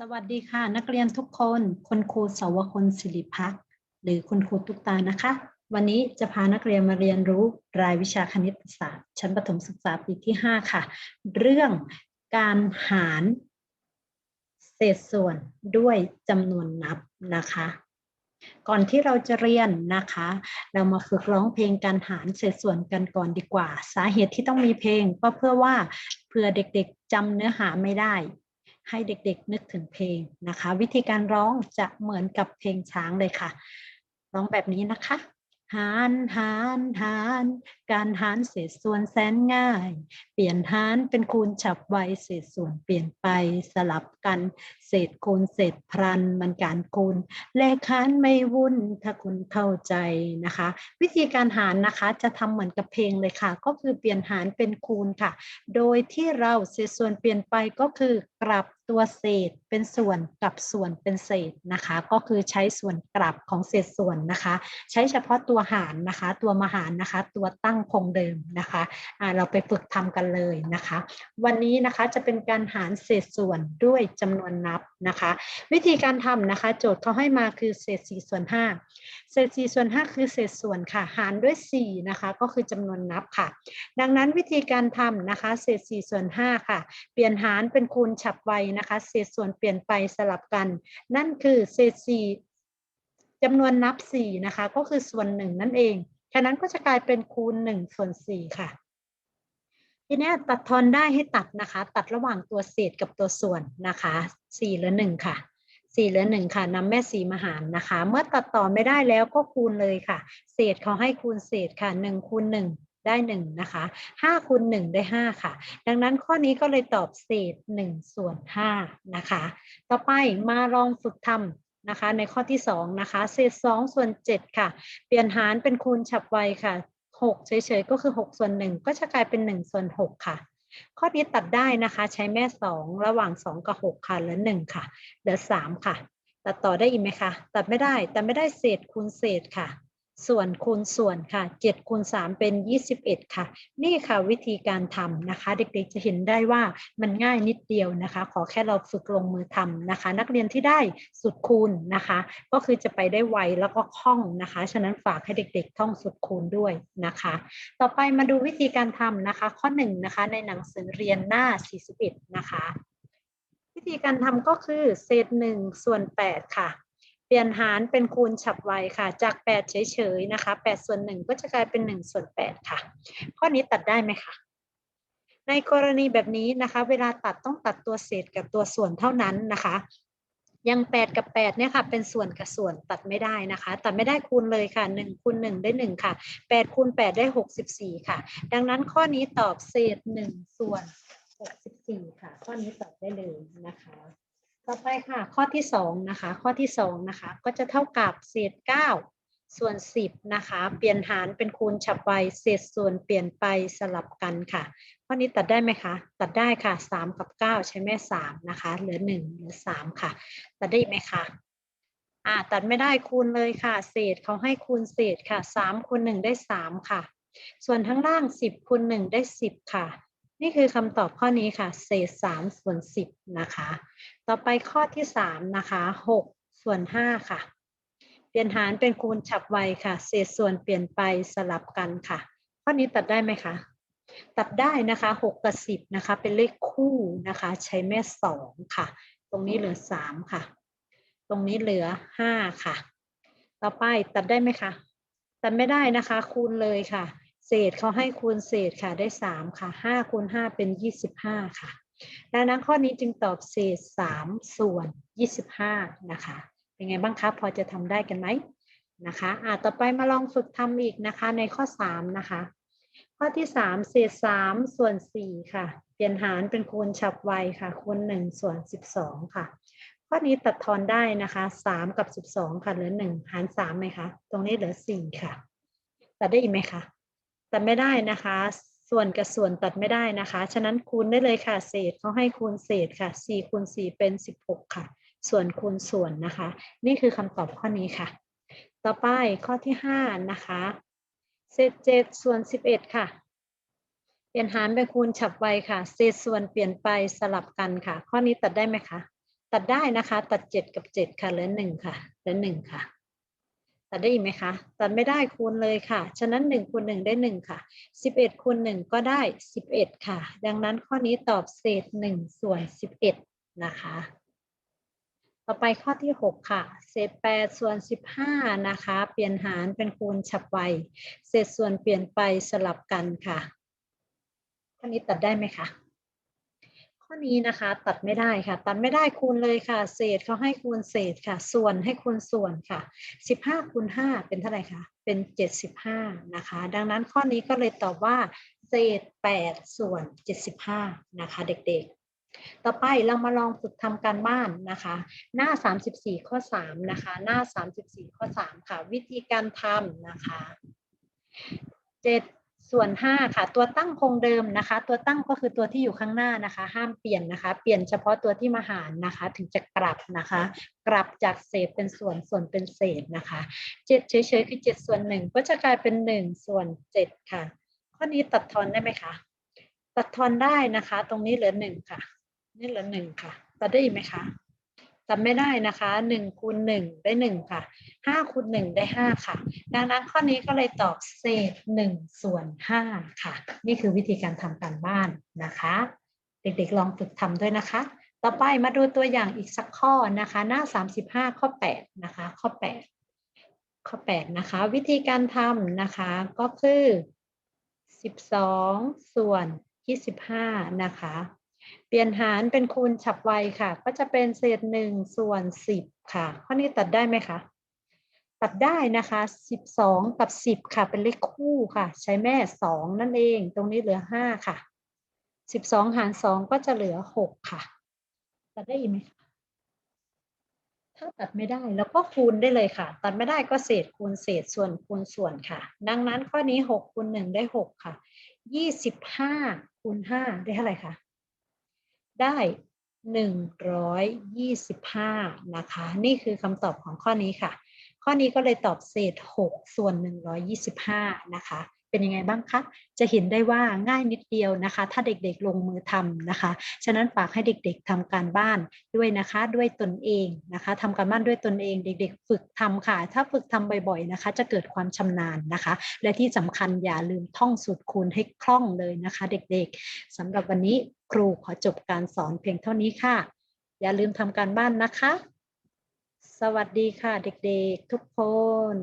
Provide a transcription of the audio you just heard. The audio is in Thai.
สวัสดีค่ะ นักเรียนทุกคนคุณครูสวคนศิริพักษ์หรือคุณครูตุกตานะคะ วันนี้จะพานักเรียนมาเรียนรู้รายวิชาคณิตศาสตร์ ชั้นประถมศึกษาปีที่ 5 ค่ะ เรื่องการหารเศษส่วนด้วยจำนวนนับนะคะ ก่อนที่เราจะเรียนนะคะ เรามาฝึกร้องเพลงการหารเศษส่วนกันก่อนดีกว่า สาเหตุที่ต้องมีเพลงก็เพื่อว่าเพื่อเด็กๆจำเนื้อหาไม่ได้ ให้เด็กๆนึกถึงเพลงนะคะ วิธีการร้องจะเหมือนกับเพลงช้างเลยค่ะ ร้องแบบนี้นะคะหารหารหารการหารเศษส่วนแสนง่าย เปลี่ยนหารเป็นคูณฉับไวเศษส่วนเปลี่ยนไปสลับกัน เศษคูณเศษพรันมันการคูณเลขหารไม่วุ่นถ้าคุณเข้าใจนะคะ วิธีการหารนะคะจะทำเหมือนกับเพลงเลยค่ะ ก็คือเปลี่ยนหารเป็นคูณค่ะ โดยที่เราเศษส่วนเปลี่ยนไปก็คือ กลับตัวเศษเป็นส่วนกับส่วนเป็นเศษนะคะ ก็คือใช้ส่วนกลับของเศษส่วนนะคะ ใช้เฉพาะตัวหารนะคะ ตัวมาหารนะคะ ตัวตั้งคงเดิมนะคะะเราไปฝึกทำกันเลยนะคะ วันนี้นะคะจะเป็นการหารเศษส่วนด้วยจำนวนนับนะคะ วิธีการทำนะคะ โจทย์เขาให้มาคือเศษ4ส่วน5เศษ4ส่วน5คือเศษส่วนค่ะ หารด้วย4นะคะ ก็คือจำนวนนับค่ะ ดังนั้นวิธีการทำนะคะ เศษ4ส่วน5ค่ะ เปลี่ยนหารเป็นคูณฉับไวนะคะ เศษส่วนเปลี่ยนไปสลับกัน นั่นคือเศษ4จำนวนนับ4นะคะ ก็คือส่วน1นั่นเองฉะนั้นก็จะกลายเป็นคูณ1ส่วน4ค่ะ ทีนี้ตัดทอนได้ให้ตัดนะคะ ตัดระหว่างตัวเศษกับตัวส่วนนะคะ4เหลือ1ค่ะ4เหลือ1ค่ะนำแม่สีมาหารนะคะ เมื่อตัดต่อไม่ได้แล้วก็คูณเลยค่ะ เศษเขาให้คูณเศษค่ะ1คูณ1 ได้1นะคะ5คูณ1ได้ 5 ค่ะ ดังนั้นข้อนี้ก็เลยตอบเศษ1ส่วน5นะคะ ต่อไปมาลองฝึกทำนะคะ ในข้อที่2นะคะ เศษ2ส่วน7ค่ะ เปลี่ยนหารเป็นคูณฉับไวค่ะ 6 เฉยๆ ก็คือ 6 ส่วน 1 ก็จะกลายเป็น 1 ส่วน 6 ค่ะ ข้อนี้ตัดได้นะคะ ใช้แม่ 2 ระหว่าง 2 กับ 6 ค่ะเหลือ 1 ค่ะ เหลือ 3 ค่ะ ตัดต่อได้อีกไหมคะ ตัดไม่ได้แต่ไม่ได้เศษคูณเศษค่ะ ส่วนคูณส่วนค่ะ7คูณ3เป็น 21 ค่ะ นี่ค่ะวิธีการทำนะคะ เด็กๆจะเห็นได้ว่ามันง่ายนิดเดียวนะคะ ขอแค่เราฝึกลงมือทำนะคะ นักเรียนที่ได้สุดคูณนะคะ ก็คือจะไปได้ไวแล้วก็คล่องนะคะ ฉะนั้นฝากให้เด็กๆ ท่องสุดคูณด้วยนะคะ ต่อไปมาดูวิธีการทำนะคะ ข้อ1นนะคะในหนังสือเรียนหน้า 41 นะคะ วิธีการทำก็คือเศษ1ส่วน 8 ค่ะ เปลี่ยนหารเป็นคูณฉับไวค่ะ จาก 8 เฉยๆนะคะ 8 ส่วน 1 ก็จะกลายเป็น 1 ส่วน 8 ค่ะ ข้อนี้ตัดได้ไหมคะในกรณีแบบนี้นะคะ เวลาตัดต้องตัดตัวเศษกับตัวส่วนเท่านั้นนะคะยัง 8 กับ 8 เนี่ยค่ะ เป็นส่วนกับส่วนตัดไม่ได้นะคะ ตัดไม่ได้คูณเลยค่ะ1คูณ1ได้ 1 ค่ะ 8คูณ8ได้ 64 ค่ะ ดังนั้นข้อนี้ตอบเศษ 1 ส่วน 64 ค่ะ ข้อนี้ตอบได้เลยนะคะ ต่อไปค่ะ ข้อที่สองนะคะ ข้อที่สองนะคะ ก็จะเท่ากับเศษเก้าส่วนสิบนะคะ เปลี่ยนหารเป็นคูณฉับไวเศษส่วนเปลี่ยนไปสลับกันค่ะ ข้อนี้ตัดได้ไหมคะ ตัดได้ค่ะสามกับเก้าใช้แม่สามนะคะ เหลือหนึ่งเหลือสามค่ะ ตัดได้ไหมคะอ่าตัดไม่ได้คูณเลยค่ะ เศษเขาให้คูณเศษค่ะสามคูณหนึ่งได้สามค่ะ ส่วนทั้งล่างสิบคูณหนึ่งได้สิบค่ะ นี่คือคำตอบข้อนี้ค่ะ เศษสามส่วนสิบนะคะ ต่อไปข้อที่สามนะคะหกส่วนห้าค่ะ เปลี่ยนหารเป็นคูณฉับไวค่ะ เศษส่วนเปลี่ยนไปสลับกันค่ะ ข้อนี้ตัดได้ไหมคะตัดได้นะคะหกกับสิบนะคะ เป็นเลขคู่นะคะ ใช้แม่สองค่ะ ตรงนี้เหลือสามค่ะ ตรงนี้เหลือห้าค่ะ ต่อไปตัดได้ไหมคะ ตัดไม่ได้นะคะ คูณเลยค่ะ เศษเขาให้คูณเศษค่ะได้สามค่ะห้าคูณห้าเป็นยี่สิบห้าค่ะ ดังนั้นข้อนี้จึงตอบเศษสามส่วนยี่สิบห้านะคะ เป็นไงบ้างคะพอจะทำได้กันไหมนะคะอ่าต่อไปมาลองฝึกทำอีกนะคะในข้อสามนะคะ ข้อที่สามเศษสามส่วนสี่ค่ะ เปลี่ยนหารเป็นคูณฉับไวค่ะ คูณหนึ่งส่วนสิบสองค่ะข้อนี้ตัดทอนได้นะคะสามกับสิบสองค่ะเหลือหนึ่งหารสามไหมคะ ตรงนี้เหลือสี่ค่ะ ตัดได้อีกไหมคะ ตัดไม่ได้นะคะ ส่วนกับส่วนตัดไม่ได้นะคะ ฉะนั้นคูณได้เลยค่ะ เศษเขาให้คูณเศษค่ะ4คูณ4เป็น 16 ค่ะ ส่วนคูณส่วนนะคะ นี่คือคำตอบข้อนี้ค่ะ ต่อไปข้อที่ 5 นะคะ เศษ7ส่วน 11 ค่ะเปลี่ยนหารเป็นคูณฉับไวค่ะ เศษส่วนเปลี่ยนไปสลับกันค่ะ ข้อนี้ตัดได้ไหมคะ ตัดได้นะคะ ตัดเจ็ดกับเจ็ดค่ะเหลือหนึ่งค่ะเหลือหนึ่งค่ะ ตัดได้อีกไหมคะตัดไม่ได้คูณเลยค่ะ ฉะนั้นหนึ่งคูณหนึ่งได้หนึ่งค่ะสิบเอ็ดคูณหนึ่งก็ได้สิบเอ็ดค่ะ ดังนั้นข้อนี้ตอบเศษหนึ่งส่วนสิบเอ็ดนะคะ ต่อไปข้อที่หกค่ะ เศษแปดส่วนสิบห้านะคะ เปลี่ยนหารเป็นคูณฉับไว เศษส่วนเปลี่ยนไปสลับกันค่ะ ข้อนี้ตัดได้ไหมคะ ข้อนี้นะคะ ตัดไม่ได้ค่ะ ตัดไม่ได้คูณเลยค่ะ เศษเขาให้คูณเศษค่ะ ส่วนให้คูณส่วนค่ะสิบห้าคูณห้าเป็นเท่าไหร่คะเป็นเจ็ดสิบห้านะคะ ดังนั้นข้อนี้ก็เลยตอบว่า เศษแปดส่วนเจ็ดสิบห้านะคะ เด็กๆต่อไปเรามาลองฝึกทำการบ้านนะคะ หน้า 34 ข้อ 3 นะคะ หน้า 34 ข้อ 3 ค่ะ วิธีการทำนะคะ 7 ส่วน 5 ค่ะ ตัวตั้งคงเดิมนะคะ ตัวตั้งก็คือตัวที่อยู่ข้างหน้านะคะ ห้ามเปลี่ยนนะคะ เปลี่ยนเฉพาะตัวที่มาหารนะคะ ถึงจะกลับนะคะ กลับจากเศษเป็นส่วนส่วนเป็นเศษนะคะ7เฉยๆคือ7ส่วน1ก็จะกลายเป็น 1 ส่วน 7 ค่ะ ข้อนี้ตัดทอนได้ไหมคะ ตัดทอนได้นะคะ ตรงนี้เหลือ 1 ค่ะ นี่เหลือหนึ่งค่ะ ตัดได้อีกไหมคะ ตัดไม่ได้นะคะหนึ่งคูณหนึ่งได้หนึ่งค่ะห้าคูณหนึ่งได้ห้าค่ะ ดังนั้นข้อนี้ก็เลยตอบเศษหนึ่งส่วนห้าค่ะ นี่คือวิธีการทำการบ้านนะคะ เด็กๆลองฝึกทำด้วยนะคะ ต่อไปมาดูตัวอย่างอีกสักข้อนะคะ หน้าสามสิบห้าข้อแปดนะคะ ข้อแปดข้อแปดนะคะ วิธีการทำนะคะก็คือสิบสองส่วนยี่สิบห้านะคะ เปลี่ยนหารเป็นคูณฉับไวค่ะ ก็จะเป็นเศษหนึ่งส่วนสิบค่ะ ข้อนี้ตัดได้ไหมคะตัดได้นะคะสิบสองกับสิบค่ะ เป็นเลขคู่ค่ะ ใช้แม่สองนั่นเอง ตรงนี้เหลือห้าค่ะสิบสองหารสองก็จะเหลือหกค่ะ ตัดได้อีกไหมคะถ้าตัดไม่ได้แล้วก็คูณได้เลยค่ะ ตัดไม่ได้ก็เศษคูณเศษส่วนคูณส่วนค่ะ ดังนั้นข้อนี้หกคูณหนึ่งได้หกค่ะยี่สิบห้าคูณห้าได้เท่าไหร่คะ ได้หนึ่งร้อยยี่สิบห้านะคะ นี่คือคำตอบของข้อนี้ค่ะ ข้อนี้ก็เลยตอบเศษหกส่วนหนึ่งร้อยยี่สิบห้านะคะ เป็นยังไงบ้างคะ จะเห็นได้ว่าง่ายนิดเดียวนะคะ ถ้าเด็กๆลงมือทำนะคะ ฉะนั้นฝากให้เด็กๆทำการบ้านด้วยนะคะ ด้วยตนเองนะคะทำการบ้านด้วยตนเอง เด็ก ๆ ฝึกทำค่ะ ถ้าฝึกทำบ่อยๆนะคะ จะเกิดความชำนาญนะคะ และที่สำคัญอย่าลืมท่องสูตรคูณให้คล่องเลยนะคะ เด็กๆสำหรับวันนี้ ครูขอจบการสอนเพียงเท่านี้ค่ะ อย่าลืมทำการบ้านนะคะ สวัสดีค่ะเด็กๆทุกคน